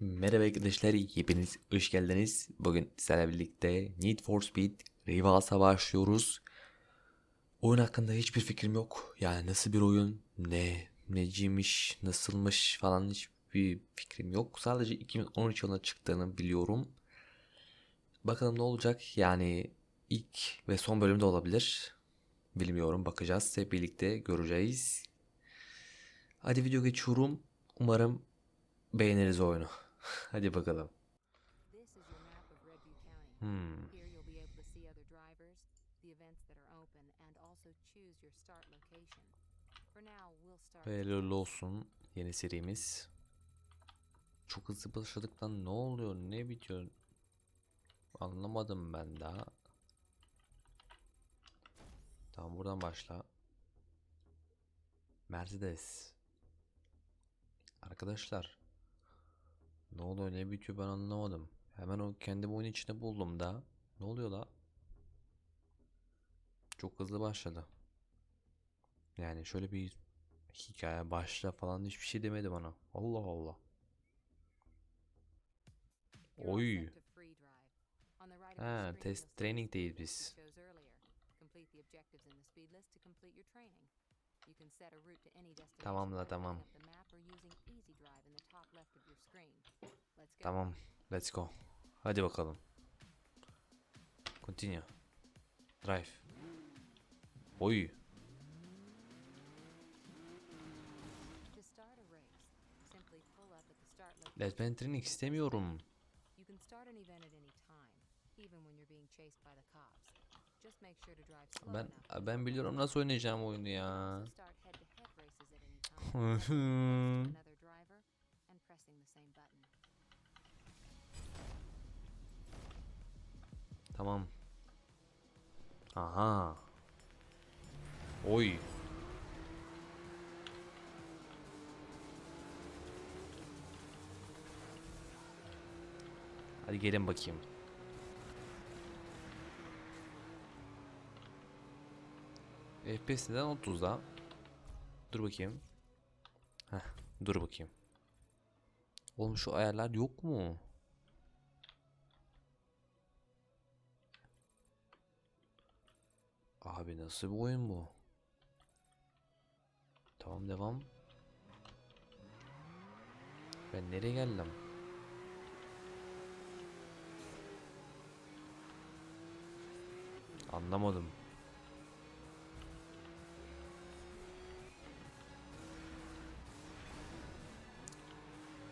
Merhaba arkadaşlar, hepiniz hoş geldiniz. Bugün sizlerle birlikte Need for Speed Rivals'a başlıyoruz. Oyun hakkında hiçbir fikrim yok. Yani nasıl bir oyun, ne, neciymiş, nasılmış falan hiçbir fikrim yok. Sadece 2013 yılında çıktığını biliyorum. Bakalım ne olacak? Yani ilk ve son bölümde olabilir. Bilmiyorum, bakacağız. Hep birlikte göreceğiz. Hadi video geçiyorum. Umarım beğeniriz oyunu. Hadi bakalım. Hmm. Hayırlı olsun yeni serimiz. Çok hızlı başladık lan ne oluyor ne bitiyor anlamadım ben daha. Tamam buradan başla. Mercedes. Arkadaşlar. Ne oluyor ne bitiyor ben anlamadım. Hemen o kendi oyun içinde buldum da. Ne oluyor la? Çok hızlı başladı. Yani şöyle bir hikaye başla falan hiçbir şey demedi bana. Allah Allah. Oy. Ha, test training değil biz. We chose earlier. Complete the objectives in the speed list to complete your training. You can set a route to any destination Tamam tamam. Let's go. Tamam. Let's go. Hadi bakalım. Continue. Drive. Oy. Let's ben training istemiyorum. You can start an event at any time, even when you're being chased by the cops. Ben ben biliyorum nasıl oynayacağım oyunu ya. Tamam. Aha. Oy. Hadi gelin bakayım. FPS neden 30'da? Dur bakayım. Heh, dur bakayım. Oğlum şu ayarlar yok mu? Abi nasıl bir oyun bu? Tamam devam. Ben nereye geldim? Anlamadım.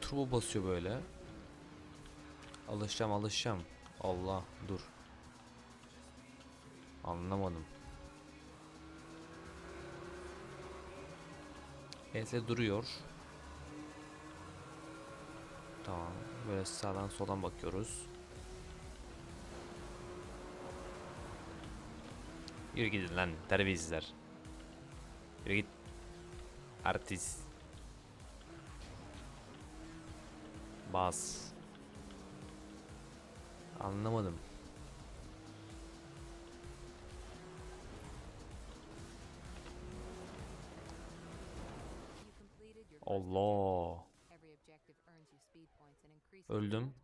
Turbo basıyor böyle. Alışacağım alışacağım. Allah dur. Anlamadım. Ense duruyor. Tamam. Böyle sağdan soldan bakıyoruz. Yürü gidin lan terbiyesizler. Yürü git. Artist. Points and increases Öldüm.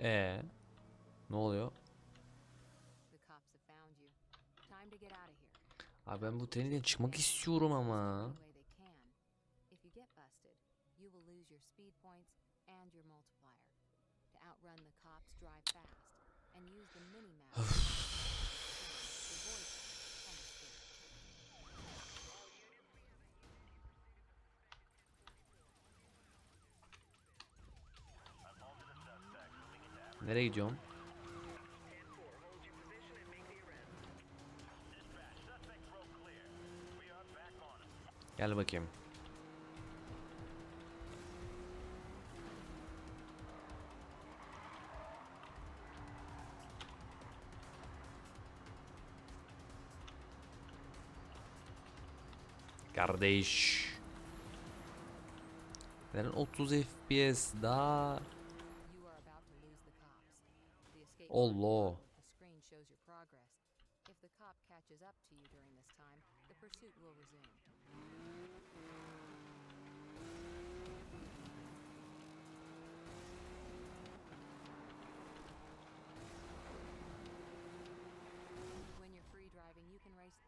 Ee, ne oluyor? The cops have found you. Time to get out of here. Abi ben bu treniden çıkmak istiyorum ama. Any way Gel bakayım. Kardeş. Neden 30 FPS daha You are about to lose the cops. The escape Allah. pod with the catches up to you during this time, the pursuit will resume. When you're free driving, you can race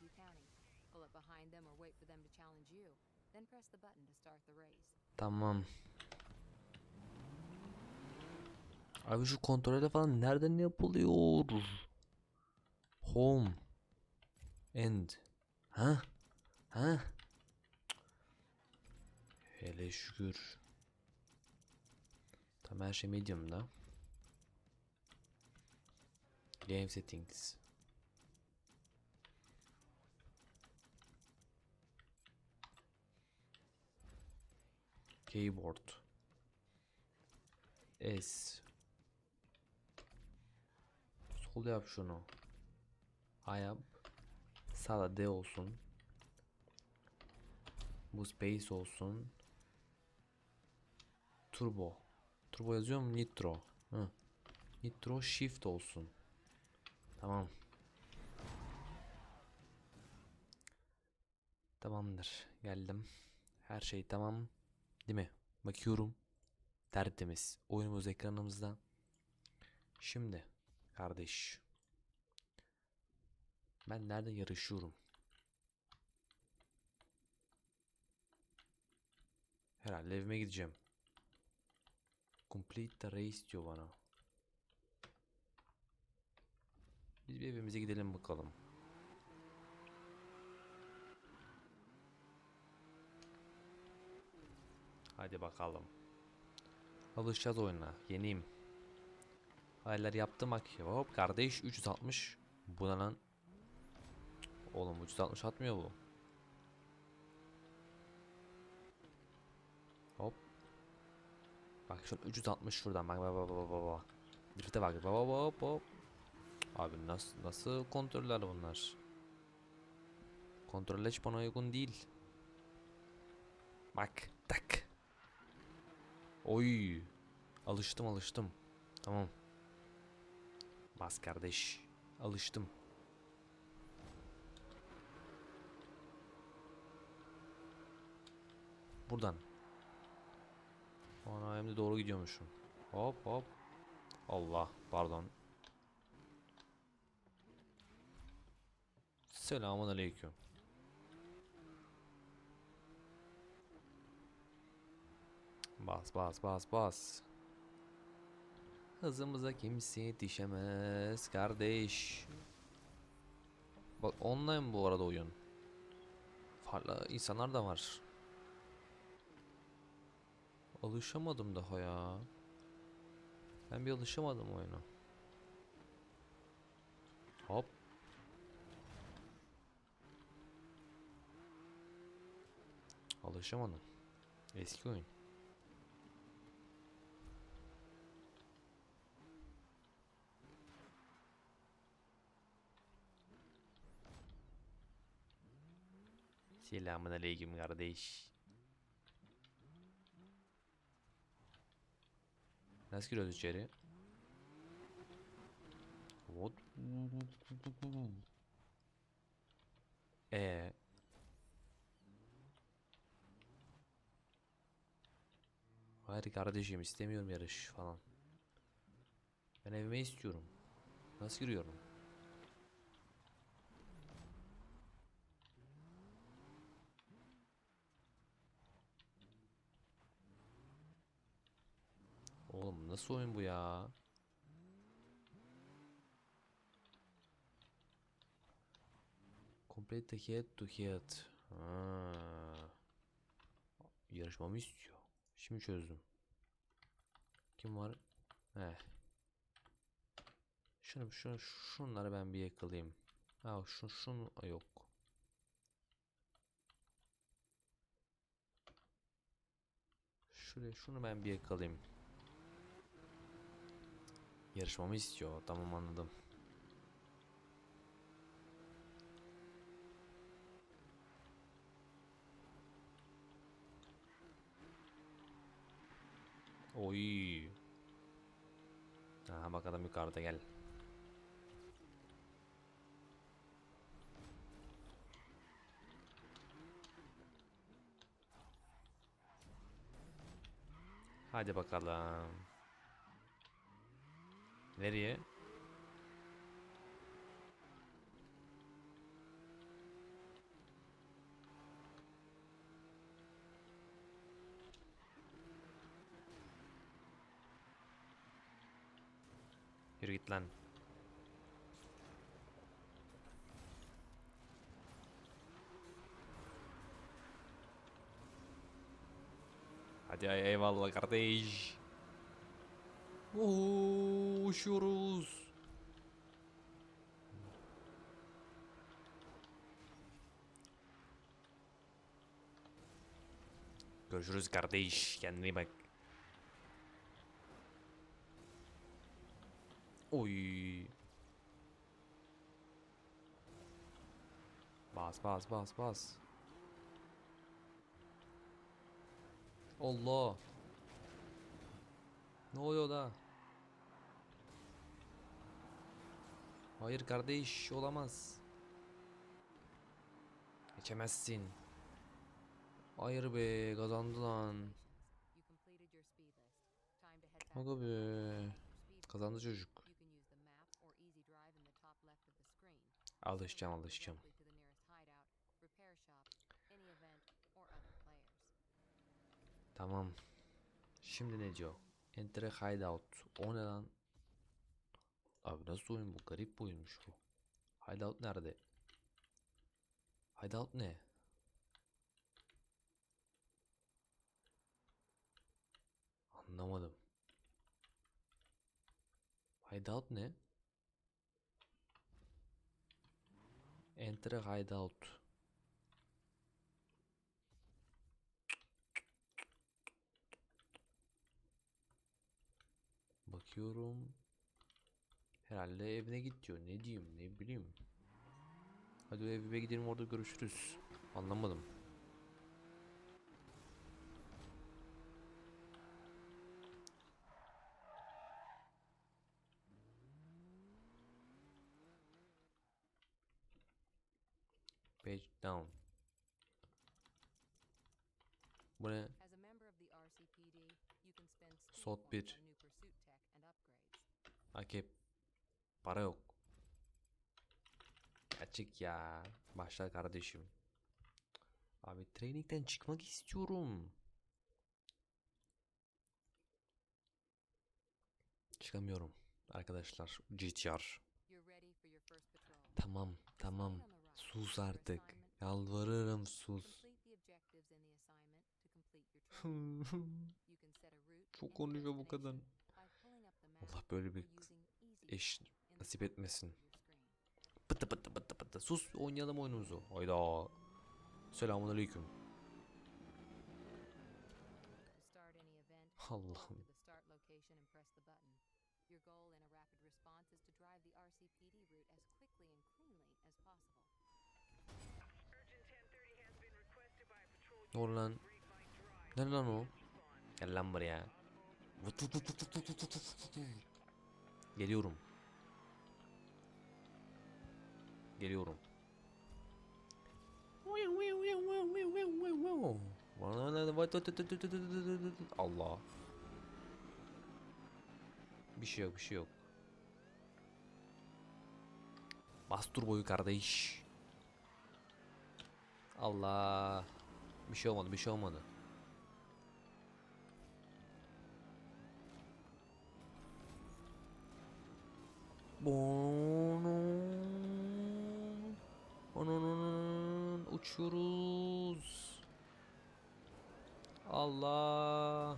in Redview County. Pull up behind them or wait for them to challenge you. Then press the button to start the race. Tamam. Abi şu kontrolde falan nereden yapılıyor? Home. End. Ha? Ha? Hele şükür. Tam her şey medium'da. Game settings. Keyboard. S. Sol yap şunu. A yap. Sağda D olsun. Bu space olsun. Turbo. Turbo yazıyor mu? Nitro. Hı. Nitro shift olsun. Tamam. Tamamdır. Geldim. Her şey tamam. Değil mi? Bakıyorum. Tertemiz. Oyunumuz ekranımızda. Şimdi kardeş. Ben nerede yarışıyorum? Herhalde evime gideceğim. Complete the race diyor bana. Biz bir evimize gidelim bakalım. Hadi bakalım. Alışacağız oyuna. Yeniyim. Aylar yaptım bak. Hop kardeş 360. Bu ne lan? Oğlum 360 atmıyor bu. Hop. Bak şu 360 şuradan bak bak bak bak bak bak. Drift'e bak bak bak hop. Abi nasıl nasıl kontroller bunlar? Kontroller hiç bana uygun değil. Bak tak. Oy. Alıştım alıştım. Tamam. Bas kardeş. Alıştım. Buradan. Ana hem de doğru gidiyormuşum. Hop hop. Allah pardon. Selamun aleyküm. Bas bas bas bas. Hızımıza kimse yetişemez kardeş. Bak online bu arada oyun. Farklı insanlar da var. Alışamadım daha ya. Ben bir alışamadım oyuna. Hop. Alışamadım. Eski oyun. Selamun aleyküm kardeş. Nasıl giriyoruz içeri? What? Ee. Hayır kardeşim istemiyorum yarış falan. Ben evime istiyorum. Nasıl giriyorum? Oğlum nasıl oyun bu ya? Head to head. Ha. Yarışmamı istiyor. Şimdi çözdüm. Kim var? Heh. Şunu, şunu, şunları ben bir yakalayayım. Ha, şu, şunu yok. Şuraya şunu ben bir yakalayayım. Yarışmamı istiyor. Tamam anladım. Oy. Aha bak adam yukarıda gel. Hadi bakalım. Nereye? Yürü git lan. Hadi eyvallah kardeş. Oo, uçuyoruz. Görüşürüz kardeş. Kendine iyi bak. Oy. Bas bas bas bas. Allah. Ne oluyor da? Hayır kardeş olamaz. Geçemezsin. Hayır be kazandı lan. Aga be. Kazandı çocuk. Alışacağım alışacağım. Tamam. Şimdi ne diyor? Enter hideout. O ne lan? Abi nasıl oyun bu? Garip bir oyunmuş bu. Hideout nerede? Hideout ne? Anlamadım. Hideout ne? Enter hideout. bakıyorum. Herhalde evine gidiyor. Ne diyeyim ne bileyim. Hadi evime gidelim orada görüşürüz. Anlamadım. Page down. Bu ne? Sot 1. Akep. Para yok. Açık ya. Başla kardeşim. Abi trainingden çıkmak istiyorum. Çıkamıyorum arkadaşlar. GTR. Tamam tamam. Sus artık. Yalvarırım sus. Çok konuşuyor bu kadın böyle bir eş nasip etmesin. Pıtı pıtı pıtı pıtı. Sus oynayalım oyunumuzu. Hayda. Selamun aleyküm. Allah'ım. Your goal in a rapid response is to drive the RCPD route as quickly and cleanly as possible. Ne oldu lan? Ne lan o? Gel lan buraya. Geliyorum. Geliyorum. Allah. Bir şey yok, bir şey yok. Bas turboyu kardeş. Allah. Bir şey olmadı, bir şey olmadı. Onun uçuyoruz. Allah.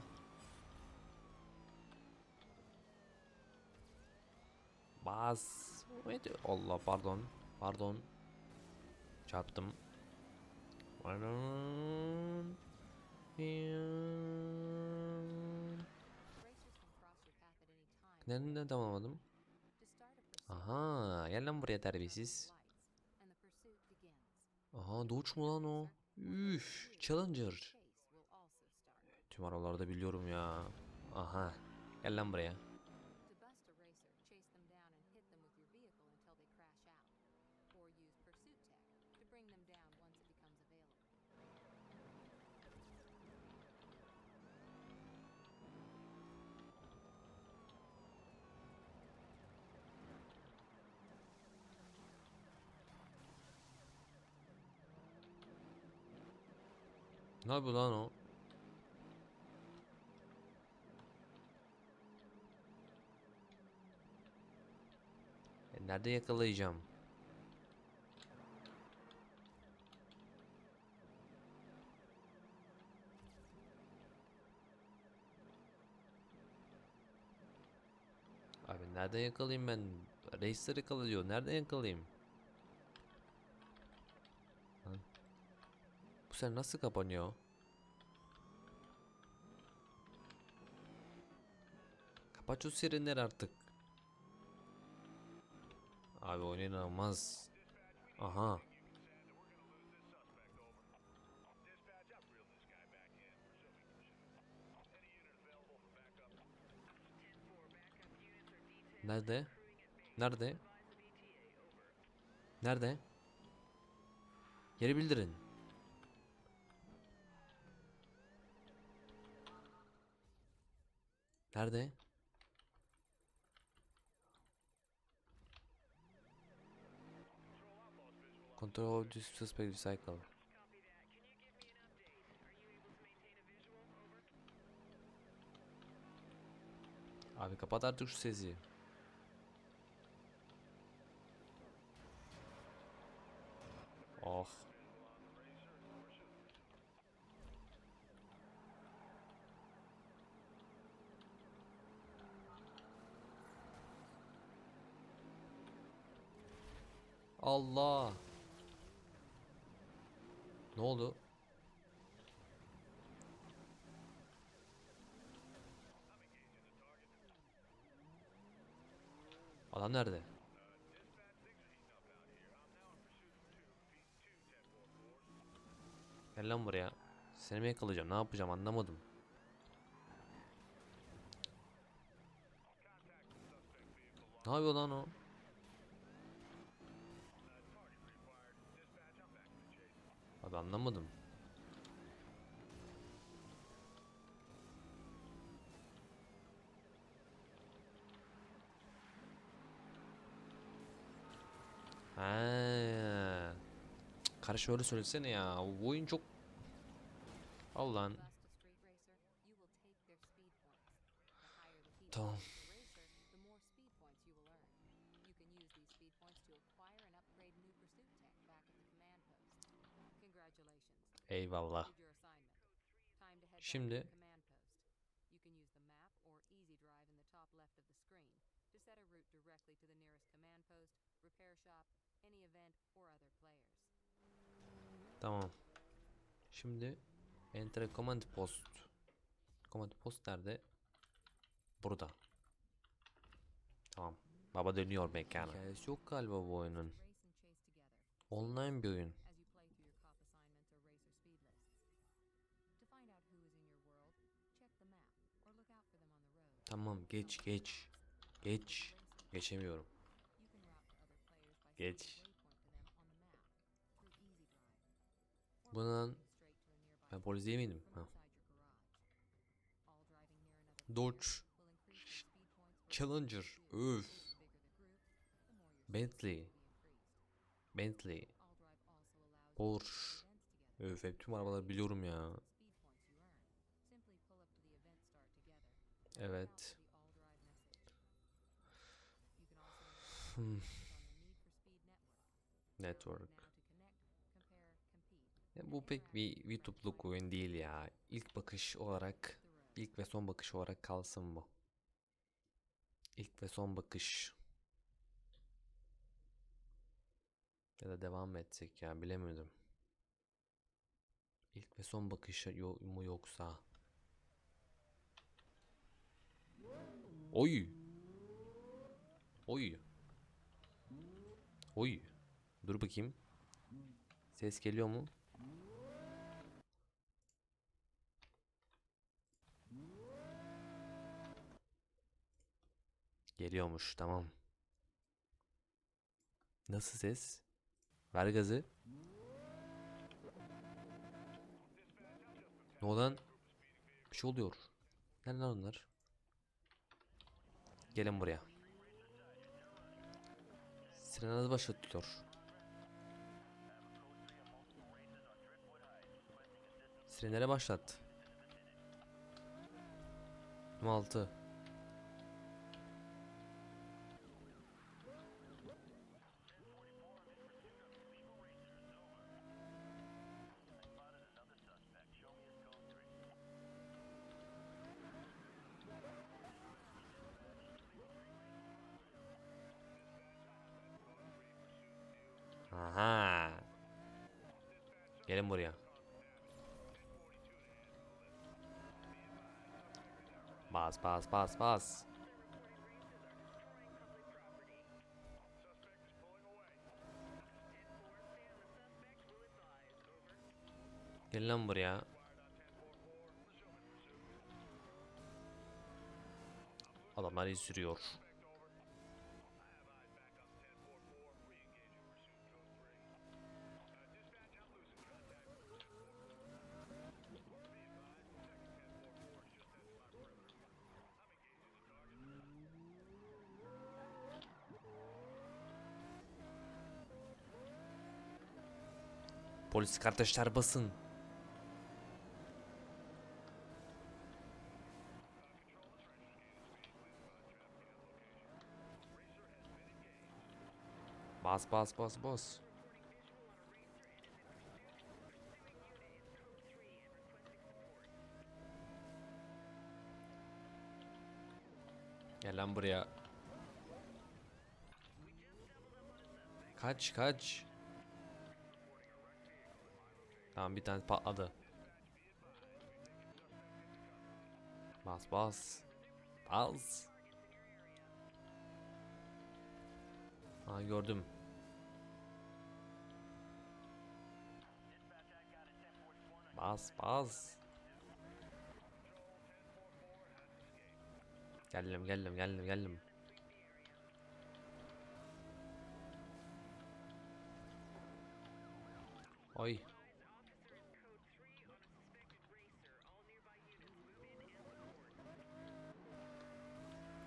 Baz. Allah pardon. Pardon. Çarptım. Pardon. Neden neden tamamladım? Aha gel lan buraya terbiyesiz. Aha Doç mu lan o? Üf Challenger. Tüm aralarda biliyorum ya. Aha gel lan buraya. Ne yapıyor lan o? E, nerede yakalayacağım? Abi nereden yakalayayım ben? Racer yakalıyor. Nereden yakalayayım? Sen nasıl kapanıyor? Kapat şu sirenleri artık. Abi oyun inanılmaz. Aha. Nerede? Nerede? Nerede? Yeri bildirin. Nerede? Control this suspect recycle. Abi kapat artık şu sesi. Oh. Allah. Ne oldu? Adam nerede? Gel lan buraya. Seni mi yakalayacağım? Ne yapacağım anlamadım. Ne yapıyor lan o? Abi anlamadım. Ha. Karış öyle söylesene ya. Bu oyun çok Al lan. Other players. tamam. Şimdi enter command post. Command post nerede? Burada. Tamam. Baba dönüyor mekana. Hikayesi yok galiba bu oyunun. Online bir oyun. Tamam geç geç. Geç. Geçemiyorum. Geç. Bunun ben polis değil miydim? Ha. Dodge. Challenger. Öf. Bentley. Bentley. Porsche. Öf hep tüm arabaları biliyorum ya. Speed points you earn. Simply pull up to the event start together. Evet. Out the all drive message. You can also Hmm. network. Ya bu pek bir YouTube'luk oyun değil ya. İlk bakış olarak, ilk ve son bakış olarak kalsın bu. İlk ve son bakış. Ya da devam mı etsek ya bilemedim. İlk ve son bakış mu yoksa? Oy. Oy. Oy. Dur bakayım. Ses geliyor mu? Geliyormuş tamam. Nasıl ses? Ver gazı. Ne oldu lan? Bir şey oluyor. Nereden onlar? Gelin buraya. Sirenaz başlatıyor. Frenlere başlat. 26. Bas bas bas. Gel lan buraya. Adamlar iyi sürüyor. Polis kardeşler basın. Bas bas bas bas. Gel lan buraya. Kaç kaç. Tamam bir tane patladı. Bas bas. Bas. Ha gördüm. Bas bas. Geldim geldim geldim geldim. Oy.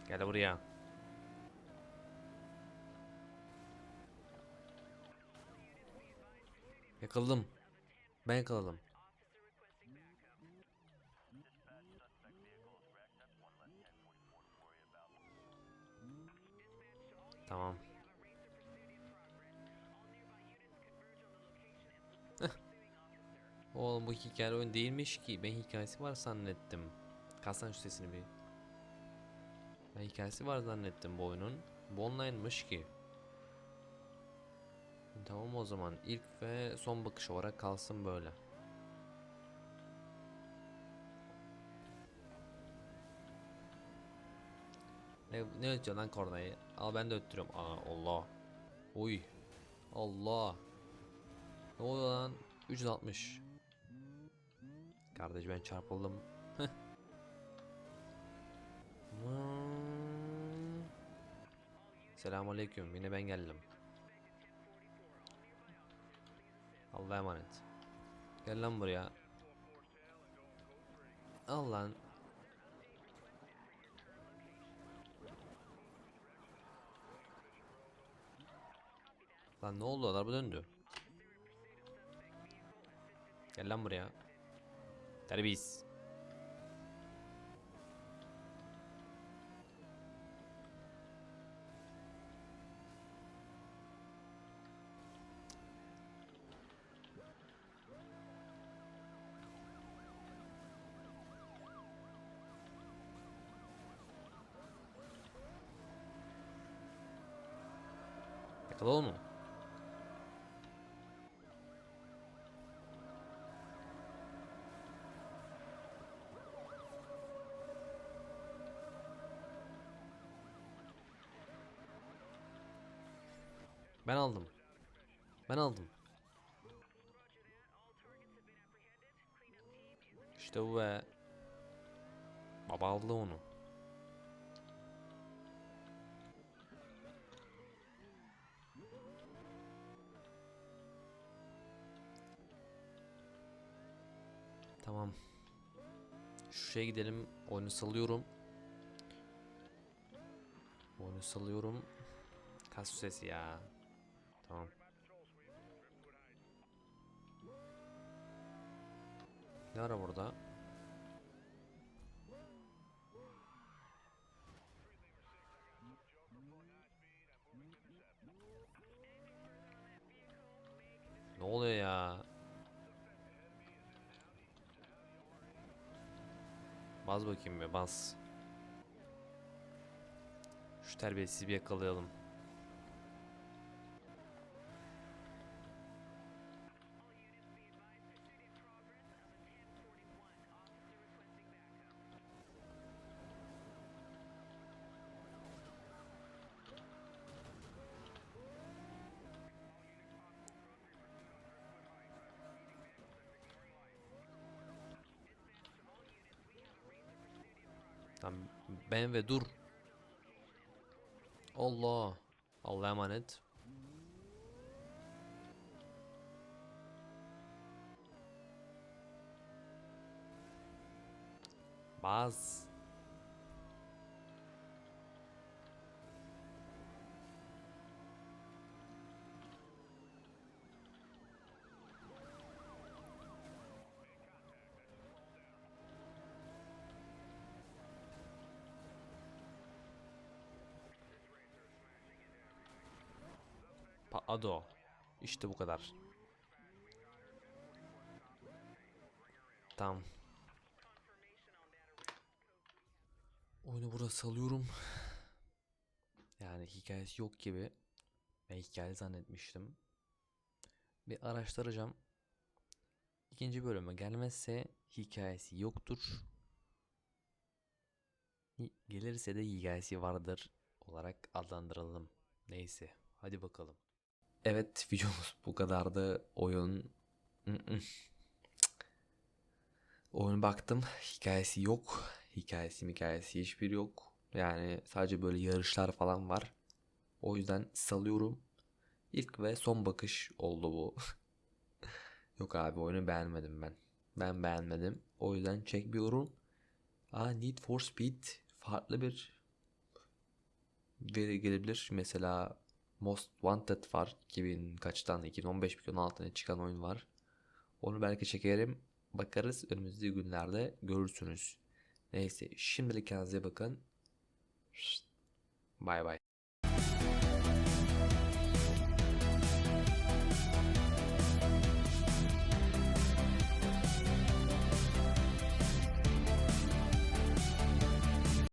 Gel buraya. Yakaladım. Ben yakaladım. Tamam. Oğlum bu hikaye oyun değilmiş ki. Ben hikayesi var zannettim. Kalsana şu sesini bir. Ben hikayesi var zannettim bu oyunun. Bu online'mış ki. Tamam o zaman ilk ve son bakış olarak kalsın böyle. Ne, ne ötüyor lan kornayı? Al ben de öttürüyorum. Aa Allah. Uy. Allah. Ne oluyor lan? 360. Kardeş ben çarpıldım. Hmm. Selamünaleyküm. Yine ben geldim. Allah'a emanet. Gel lan buraya. Al lan. Lan ne oldu? Araba döndü. Gel lan buraya. Terbiyesiz. Ben aldım. Ben aldım. İşte bu ve baba aldı onu. Tamam. Şuraya gidelim. Oyunu salıyorum. Oyunu salıyorum. Kas sesi ya. Tamam. Ne ara burada? Ne oluyor ya? Bas bakayım bir bas. Şu terbiyesizi bir yakalayalım. Ben ve dur. Allah. Allah'a emanet. Baz. Patladı o. İşte bu kadar. Tamam. Oyunu burada salıyorum. Yani hikayesi yok gibi. Ben hikaye zannetmiştim. Bir araştıracağım. İkinci bölüme gelmezse hikayesi yoktur. Gelirse de hikayesi vardır olarak adlandıralım. Neyse, hadi bakalım. Evet, videomuz bu kadardı. Oyun... Oyun baktım, hikayesi yok. Hikayesi hikayesi hiçbir yok. Yani sadece böyle yarışlar falan var. O yüzden salıyorum. İlk ve son bakış oldu bu. Yok abi oyunu beğenmedim ben. Ben beğenmedim. O yüzden çekmiyorum. Aa Need for Speed farklı bir veri gelebilir. Mesela Most Wanted var. 2000 kaçtan 2015 2016'da çıkan oyun var. Onu belki çekerim. Bakarız önümüzdeki günlerde görürsünüz. Neyse şimdilik kendinize bakın. Bay bay.